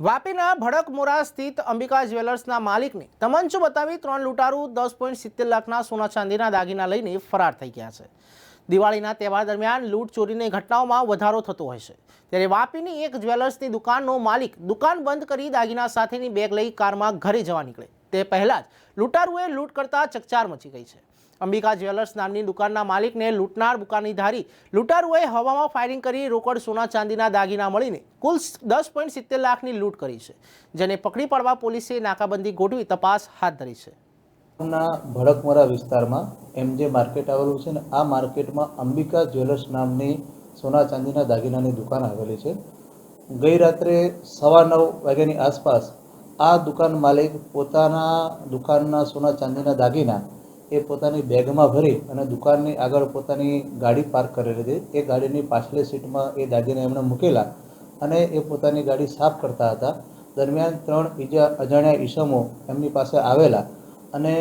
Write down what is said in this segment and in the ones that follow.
વાપીના ભડકમોરા સ્થિત અંબિકા જ્વેલર્સના માલિકને તમંચો બતાવી ત્રણ લૂંટારુ દસ પોઈન્ટ સિત્તેર લાખના સોના ચાંદીના દાગીના લઈને ફરાર થઈ ગયા છે. દિવાળીના તહેવાર દરમિયાન લૂંટ ચોરીની ઘટનાઓમાં વધારો થતો હોય છે. ત્યારે વાપીની એક જ્વેલર્સની દુકાનનો માલિક દુકાન બંધ કરી દાગીના સાથેની બેગ લઈ કારમાં ઘરે જવા નીકળે. તે પહેલાં જ લૂંટારુએ લૂંટ કરતા ચકચાર મચી ગઈ છે. અંબિકા જ્વેલર્સ નામની દુકાનના માલિકને લૂંટનાર દુકાનીધારી લૂંટારુએ હવામાં ફાયરિંગ કરી રોકડ સોના ચાંદીના દાગીના મળીને કુલ દસ પોઈન્ટ સિત્તેર લાખની લૂંટ કરી છે, જેને પકડી પાડવા પોલીસે નાકાબંધી ગોઠવી તપાસ હાથ ધરી છે. ભડકમરા વિસ્તારમાં એમ જે માર્કેટ આવેલું છે ને, આ માર્કેટમાં અંબિકા જ્વેલર્સ નામની સોના ચાંદીના દાગીનાની દુકાન આવેલી છે. ગઈ રાત્રે સવા નવ વાગ્યાની આસપાસ આ દુકાન માલિક પોતાના દુકાનના સોના ચાંદીના દાગીના એ પોતાની બેગમાં ભરી અને દુકાનની આગળ પોતાની ગાડી પાર્ક કરેલી હતી એ ગાડીની પાછલી સીટમાં એ દાગીના એમણે મૂકેલા અને એ પોતાની ગાડી સાફ કરતા હતા. દરમિયાન ત્રણ બીજા અજાણ્યા ઈસમો એમની પાસે આવેલા અને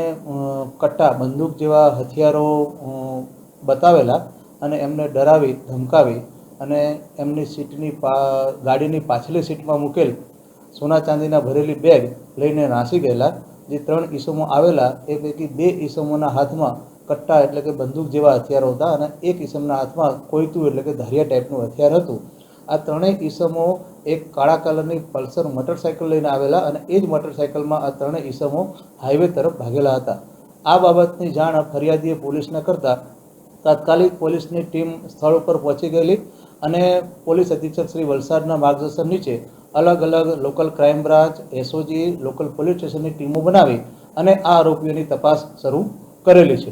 કટ્ટા, બંદૂક જેવા હથિયારો બતાવેલા અને એમને ડરાવી, ધમકાવી અને એમની સીટની પા, ગાડીની પાછલી સીટમાં મૂકેલ સોના ચાંદીના ભરેલી બેગ લઈને નાસી ગયેલા, જે ત્રણ ઈસમો આવેલા, એ પૈકી બે ઈસમોના હાથમાં કટ્ટા એટલે કે બંદૂક જેવા હથિયારો હતા અને એક ઈસમના હાથમાં કોઈતું એટલે કે ધારિયા ટાઈપનું હથિયાર હતું. આ ત્રણેય ઈસમો એક કાળા કલરની પલ્સર મોટરસાયકલ લઈને આવેલા અને એ જ મોટરસાયકલમાં આ ત્રણેય ઈસમો હાઈવે તરફ ભાગેલા હતા. આ બાબતની જાણ ફરિયાદીએ પોલીસને કરતા તાત્કાલિક પોલીસની ટીમ સ્થળ ઉપર પહોંચી ગયેલી અને પોલીસ અધિક્ષક શ્રી વલસાડના માર્ગદર્શન નીચે અલગ અલગ local crime branch, SOG, local police સ્ટેશનની ટીમો બનાવી અને આ આરોપીઓની તપાસ શરૂ કરેલી છે.